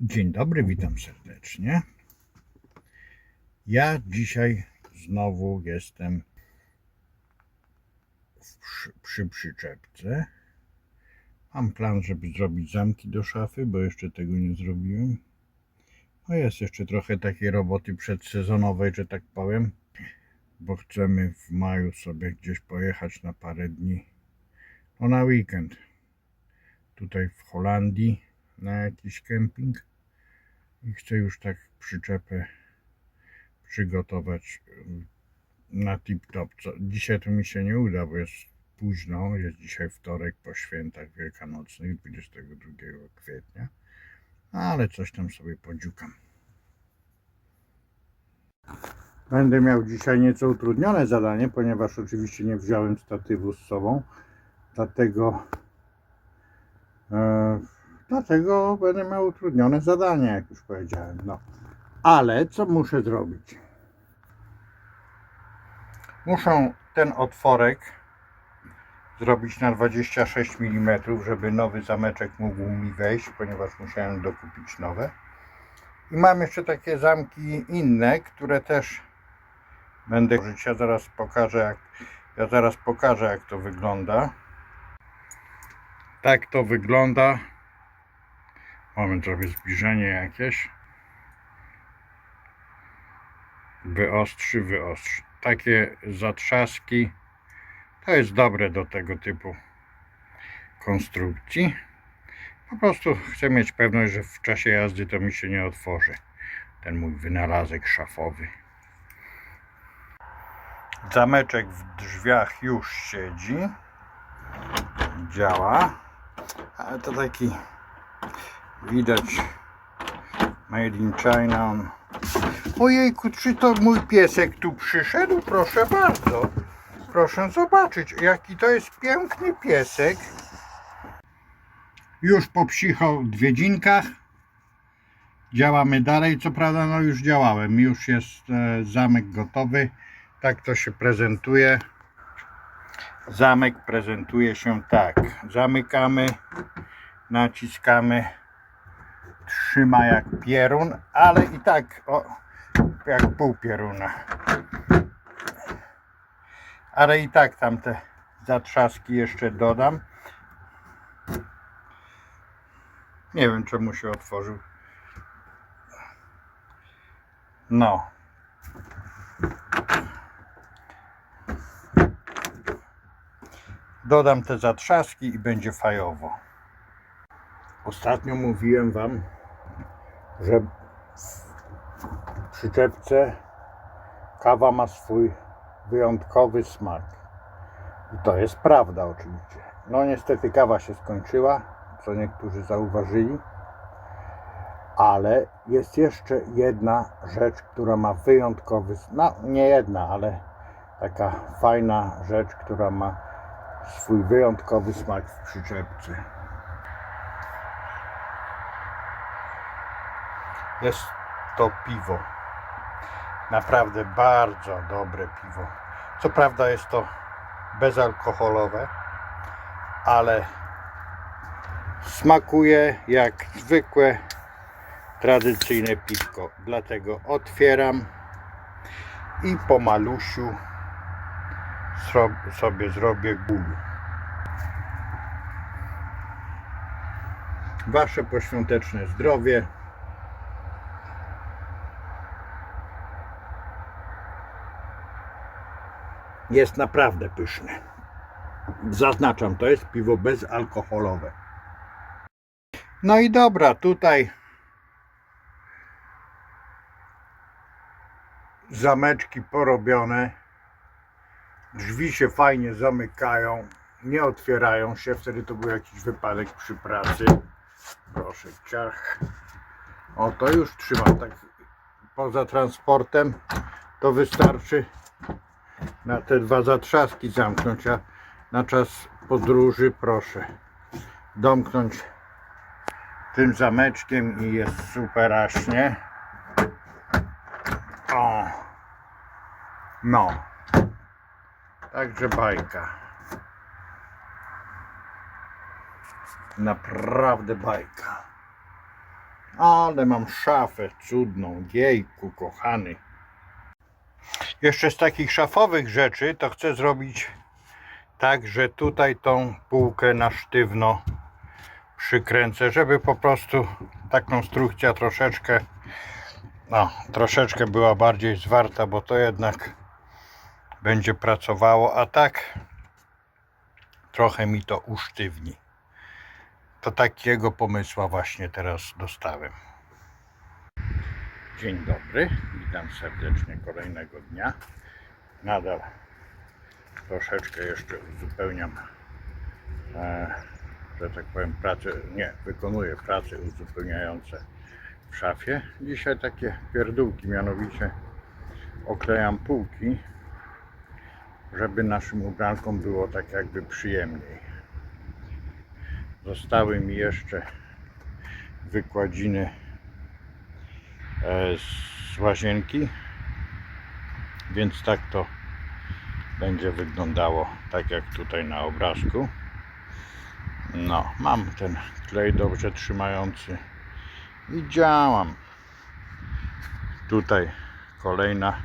Dzień dobry, witam serdecznie. Ja dzisiaj znowu jestem przy, przy przyczepce. Mam plan, żeby zrobić zamki do szafy, bo jeszcze tego nie zrobiłem. No jest jeszcze trochę takiej roboty przedsezonowej, że tak powiem, bo chcemy w maju sobie gdzieś pojechać na parę dni. No na weekend. Tutaj w Holandii na jakiś kemping i chcę już tak przyczepę przygotować ym, na tip-top. Dzisiaj to mi się nie uda, bo jest późno, jest dzisiaj wtorek po świętach wielkanocnych, 22 kwietnia, ale coś tam sobie podziukam. Będę miał dzisiaj nieco utrudnione zadanie, ponieważ oczywiście nie wziąłem statywu z sobą, dlatego e, Dlatego będę miał utrudnione zadanie, jak już powiedziałem. No. Ale co muszę zrobić? Muszę ten otworek zrobić na 26 mm, żeby nowy zameczek mógł mi wejść, ponieważ musiałem dokupić nowe. I mam jeszcze takie zamki inne, które też będę użyć. Ja zaraz pokażę, jak, ja zaraz pokażę, jak to wygląda. Tak to wygląda. Moment, zrobię zbliżenie jakieś. Wyostrzy, wyostrzy. Takie zatrzaski to jest dobre do tego typu konstrukcji. Po prostu chcę mieć pewność, że w czasie jazdy to mi się nie otworzy ten mój wynalazek szafowy. Zameczek w drzwiach już siedzi. Działa. Ale to taki Widać Made in China. Ojejku, czy to mój piesek tu przyszedł? Proszę bardzo. Proszę zobaczyć, jaki to jest piękny piesek. Już popsichał w dźwiedzinkach. Działamy dalej. Co prawda, no już działałem. Już jest e, zamek gotowy. Tak to się prezentuje. Zamek prezentuje się tak. Zamykamy, naciskamy trzyma jak pierun, ale i tak o, jak pół pieruna. Ale i tak tam te zatrzaski jeszcze dodam. Nie wiem czemu się otworzył. No. Dodam te zatrzaski i będzie fajowo. Ostatnio mówiłem Wam, że w przyczepce kawa ma swój wyjątkowy smak. I to jest prawda oczywiście. No niestety kawa się skończyła, co niektórzy zauważyli. Ale jest jeszcze jedna rzecz, która ma wyjątkowy, no nie jedna, ale taka fajna rzecz, która ma swój wyjątkowy smak w przyczepce. Jest to piwo. Naprawdę bardzo dobre piwo. Co prawda jest to bezalkoholowe, ale smakuje jak zwykłe tradycyjne piwko. Dlatego otwieram i po malusiu sobie zrobię gulu. Wasze poświąteczne zdrowie. Jest naprawdę pyszne. Zaznaczam, to jest piwo bezalkoholowe. No i dobra, tutaj zameczki porobione. Drzwi się fajnie zamykają, nie otwierają się. Wtedy to był jakiś wypadek przy pracy. Proszę, ciach. O, to już trzymam tak poza transportem. To wystarczy na te dwa zatrzaski zamknąć, a na czas podróży proszę domknąć tym zameczkiem i jest superaśnie. O! No. Także bajka. Naprawdę bajka. Ale mam szafę cudną, jejku kochany. Jeszcze z takich szafowych rzeczy to chcę zrobić tak, że tutaj tą półkę na sztywno przykręcę, żeby po prostu ta konstrukcja troszeczkę no, troszeczkę była bardziej zwarta, bo to jednak będzie pracowało, a tak trochę mi to usztywni. To takiego pomysła właśnie teraz dostałem. Dzień dobry, witam serdecznie kolejnego dnia. Nadal troszeczkę jeszcze uzupełniam, e, że tak powiem, pracę, nie, wykonuję prace uzupełniające w szafie. Dzisiaj takie pierdółki, mianowicie oklejam półki, żeby naszym ubrankom było tak jakby przyjemniej. Zostały mi jeszcze wykładziny z łazienki, więc tak to będzie wyglądało, tak jak tutaj na obrazku. No, mam ten klej dobrze trzymający i działam. Tutaj kolejna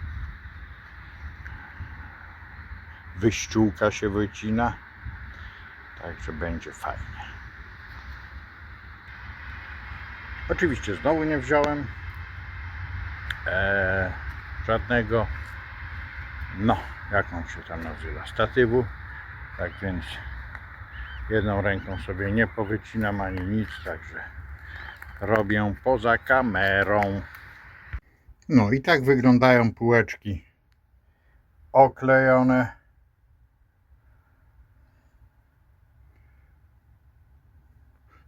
wyściółka się wycina, także będzie fajnie. Oczywiście znowu nie wziąłem e, żadnego, no, jak on się tam nazywa, statywu, tak więc jedną ręką sobie nie powycinam ani nic, także robię poza kamerą. No i tak wyglądają półeczki oklejone.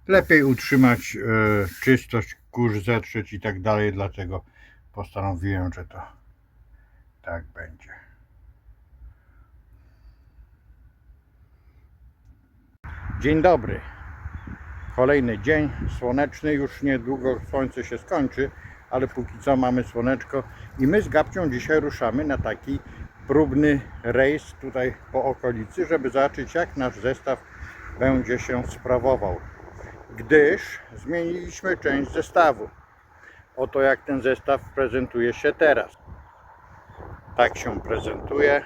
Lepiej utrzymać e, czystość, kurz zetrzeć i tak dalej, dlatego postanowiłem, że to tak będzie. Dzień dobry. Kolejny dzień słoneczny, już niedługo słońce się skończy, ale póki co mamy słoneczko i my z Gabcią dzisiaj ruszamy na taki próbny rejs tutaj po okolicy, żeby zobaczyć jak nasz zestaw będzie się sprawował. Gdyż zmieniliśmy część zestawu. Oto jak ten zestaw prezentuje się teraz. Tak się prezentuje.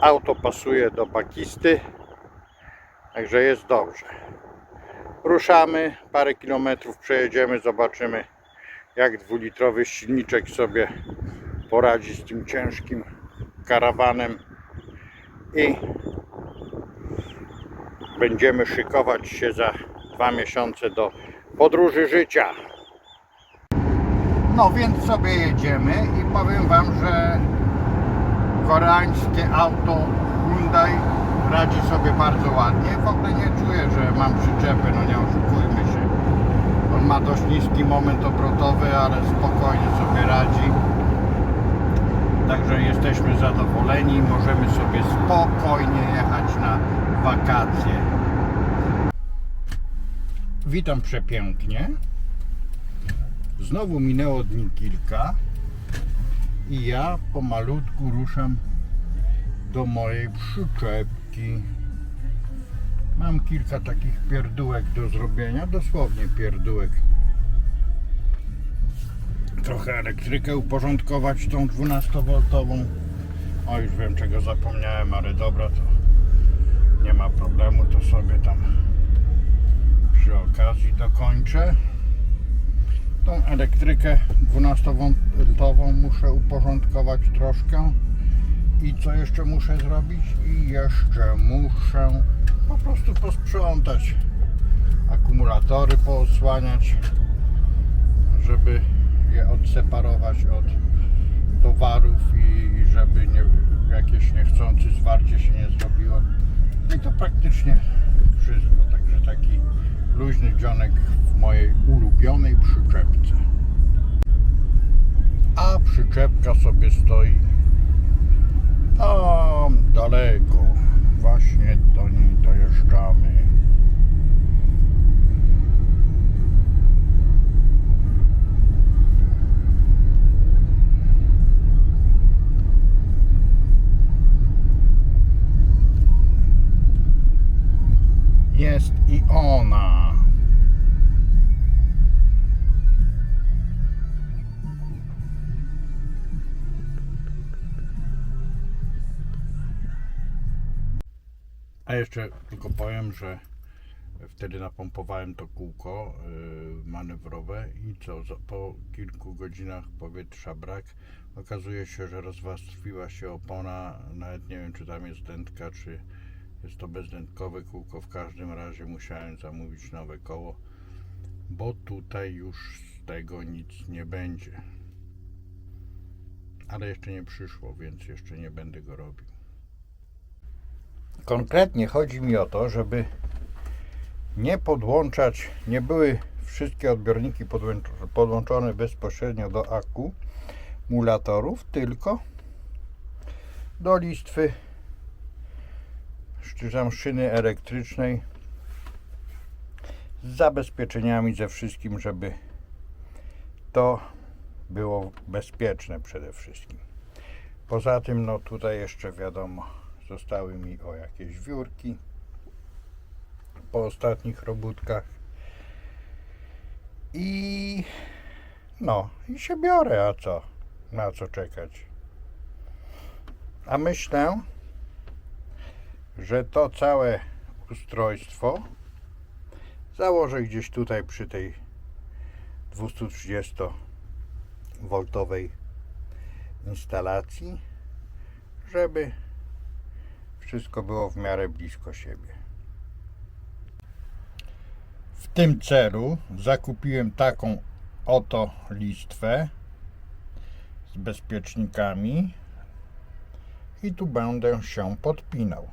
Auto pasuje do bakisty. Także jest dobrze. Ruszamy, parę kilometrów przejedziemy, zobaczymy jak dwulitrowy silniczek sobie poradzi z tym ciężkim karawanem i będziemy szykować się za dwa miesiące do podróży życia. No więc sobie jedziemy i powiem Wam, że koreańskie auto Hyundai radzi sobie bardzo ładnie. W ogóle nie czuję, że mam przyczepę, no nie oszukujmy się. On ma dość niski moment obrotowy, ale spokojnie sobie radzi. Także jesteśmy zadowoleni, możemy sobie spokojnie jechać na wakacje. Witam przepięknie. Znowu minęło dni kilka i ja pomalutku ruszam do mojej przyczepki. Mam kilka takich pierdółek do zrobienia, dosłownie pierdółek. Trochę elektrykę uporządkować tą 12V. O, już wiem czego zapomniałem, ale dobra, to nie ma problemu, to sobie tam przy okazji dokończę. Tą elektrykę 12V muszę uporządkować troszkę. I co jeszcze muszę zrobić? I jeszcze muszę po prostu posprzątać akumulatory, poosłaniać, żeby je odseparować od towarów i żeby nie, jakieś niechcący zwarcie się nie zrobiło. I to praktycznie wszystko. Także taki luźny dzionek w mojej ulubionej przyczepce. A przyczepka sobie stoi tam daleko. Właśnie do niej dojeżdżamy. Jest i ona. A jeszcze tylko powiem, że wtedy napompowałem to kółko yy, manewrowe i co, po kilku godzinach powietrza brak, okazuje się, że rozwarstwiła się opona, nawet nie wiem czy tam jest dętka, czy jest to bezdętkowe kółko, w każdym razie musiałem zamówić nowe koło, bo tutaj już z tego nic nie będzie. Ale jeszcze nie przyszło, więc jeszcze nie będę go robił. Konkretnie chodzi mi o to, żeby nie podłączać, nie były wszystkie odbiorniki podłącz- podłączone bezpośrednio do akumulatorów, tylko do listwy czy tam szyny elektrycznej z zabezpieczeniami, ze wszystkim, żeby to było bezpieczne przede wszystkim. Poza tym, no tutaj jeszcze wiadomo, zostały mi o jakieś wiórki po ostatnich robótkach. I no, i się biorę, a co? Na co czekać? A myślę, że to całe ustrojstwo założę gdzieś tutaj przy tej 230 woltowej instalacji, żeby wszystko było w miarę blisko siebie. W tym celu zakupiłem taką oto listwę z bezpiecznikami i tu będę się podpinał.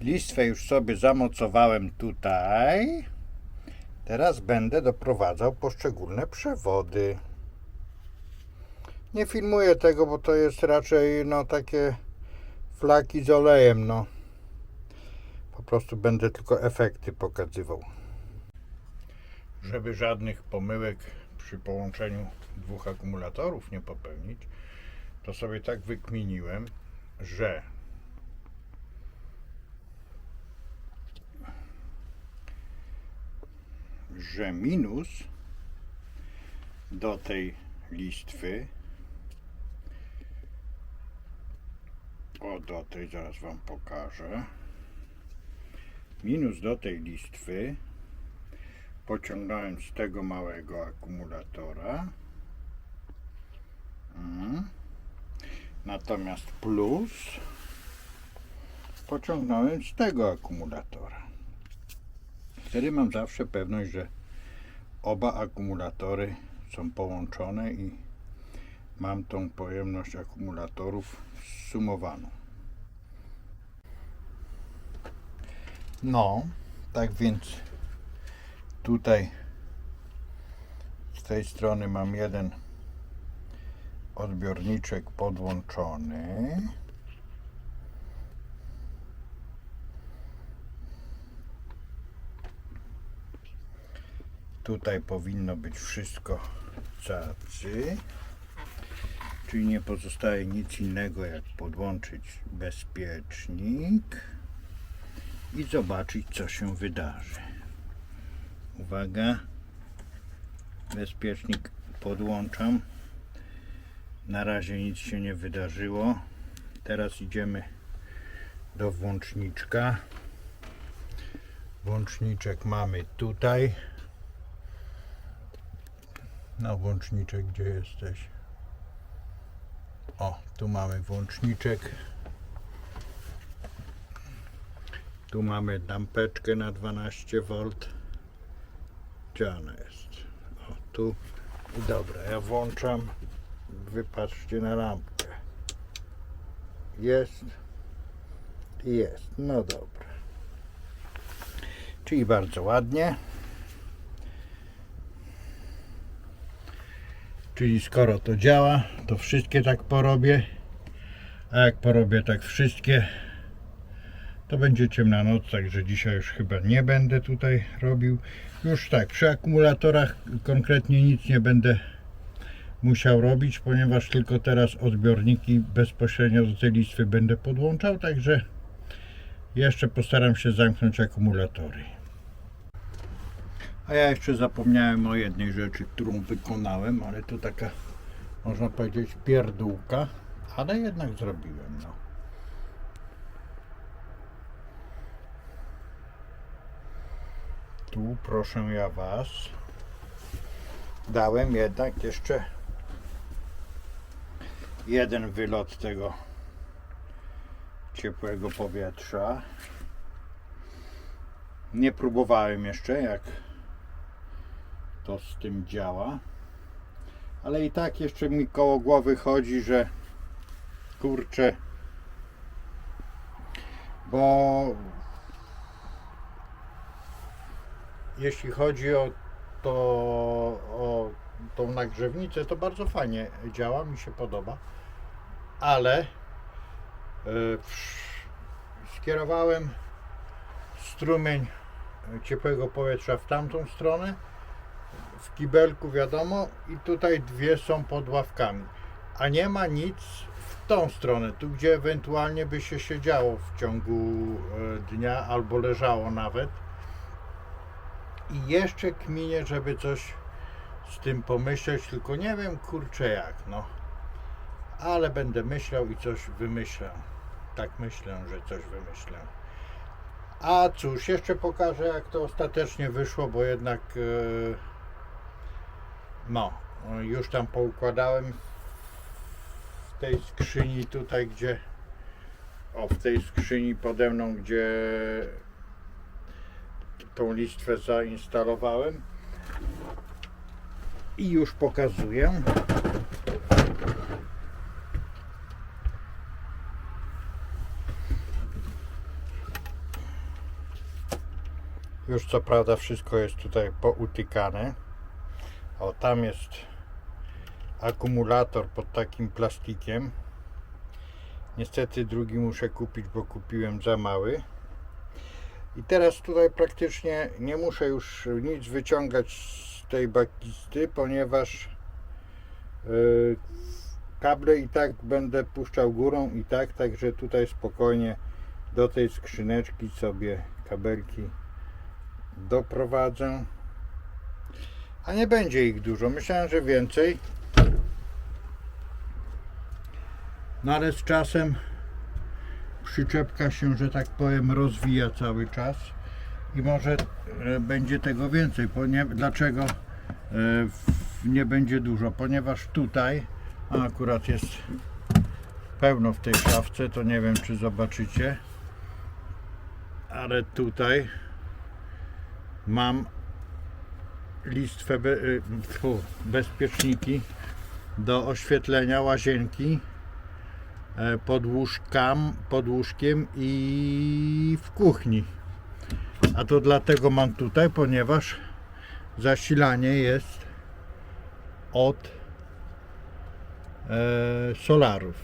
Listwę już sobie zamocowałem tutaj. Teraz będę doprowadzał poszczególne przewody. Nie filmuję tego, bo to jest raczej no takie flaki z olejem, no. Po prostu będę tylko efekty pokazywał. Żeby żadnych pomyłek przy połączeniu dwóch akumulatorów nie popełnić, to sobie tak wykminiłem, że że minus do tej listwy o do tej zaraz wam pokażę. Minus do tej listwy. Pociągnąłem z tego małego akumulatora. Mhm. natomiast plus pociągnąłem z tego akumulatora. Wtedy mam zawsze pewność, że oba akumulatory są połączone i mam tą pojemność akumulatorów zsumowaną. No, tak więc tutaj z tej strony mam jeden odbiorniczek podłączony. Tutaj powinno być wszystko cacy. Czyli nie pozostaje nic innego jak podłączyć bezpiecznik i zobaczyć co się wydarzy. Uwaga. Bezpiecznik podłączam. Na razie nic się nie wydarzyło. Teraz idziemy do włączniczka. Włączniczek mamy tutaj. No włączniczek, gdzie jesteś? O, tu mamy włączniczek. Tu mamy lampeczkę na 12V. Gdzie ona jest? O, tu. Dobra, ja włączam. Wypatrzcie na lampkę. Jest. Jest. No dobra. Czyli bardzo ładnie. Czyli skoro to działa, to wszystkie tak porobię. A jak porobię tak wszystkie, to będzie ciemna noc, także dzisiaj już chyba nie będę tutaj robił. Już tak, przy akumulatorach konkretnie nic nie będę musiał robić, ponieważ tylko teraz odbiorniki bezpośrednio do tej listwy będę podłączał, także jeszcze postaram się zamknąć akumulatory. A ja jeszcze zapomniałem o jednej rzeczy, którą wykonałem, ale to taka, można powiedzieć, pierdółka. Ale jednak zrobiłem, no. Tu proszę ja Was. Dałem jednak jeszcze jeden wylot tego ciepłego powietrza. Nie próbowałem jeszcze jak to z tym działa. Ale i tak jeszcze mi koło głowy chodzi, że kurczę, bo jeśli chodzi o to o tą nagrzewnicę, to bardzo fajnie działa, mi się podoba, ale e, skierowałem strumień ciepłego powietrza w tamtą stronę, w kibelku wiadomo i tutaj dwie są pod ławkami, a nie ma nic w tą stronę, tu gdzie ewentualnie by się siedziało w ciągu e, dnia albo leżało nawet i jeszcze kminie, żeby coś z tym pomyśleć, tylko nie wiem kurczę jak, no. Ale będę myślał i coś wymyślę. Tak myślę, że coś wymyślę. A cóż, jeszcze pokażę jak to ostatecznie wyszło, bo jednak e, no, już tam poukładałem w tej skrzyni tutaj, gdzie o, w tej skrzyni pode mną, gdzie tą listwę zainstalowałem i już pokazuję. Już co prawda wszystko jest tutaj poutykane. O, tam jest akumulator pod takim plastikiem. Niestety drugi muszę kupić, bo kupiłem za mały. I teraz tutaj praktycznie nie muszę już nic wyciągać z tej bakisty, ponieważ yy, kable i tak będę puszczał górą i tak, także tutaj spokojnie do tej skrzyneczki sobie kabelki doprowadzę. A nie będzie ich dużo. Myślałem, że więcej. No ale z czasem przyczepka się, że tak powiem, rozwija cały czas i może e, będzie tego więcej. Dlaczego e, nie będzie dużo? Ponieważ tutaj a akurat jest pełno w tej szafce, to nie wiem czy zobaczycie, ale tutaj mam listwę be, y, tfu, bezpieczniki do oświetlenia łazienki e, pod, łóżkam, pod łóżkiem i w kuchni. A to dlatego mam tutaj, ponieważ zasilanie jest od e, solarów.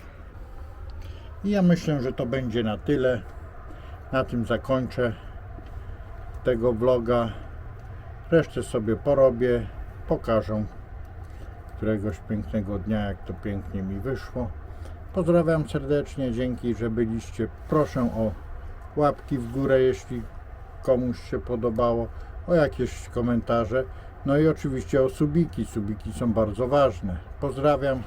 I ja myślę, że to będzie na tyle. Na tym zakończę tego vloga. Resztę sobie porobię, pokażę któregoś pięknego dnia, jak to pięknie mi wyszło. Pozdrawiam serdecznie, dzięki, że byliście. Proszę o łapki w górę, jeśli komuś się podobało, o jakieś komentarze. No i oczywiście o subiki. Subiki są bardzo ważne. Pozdrawiam.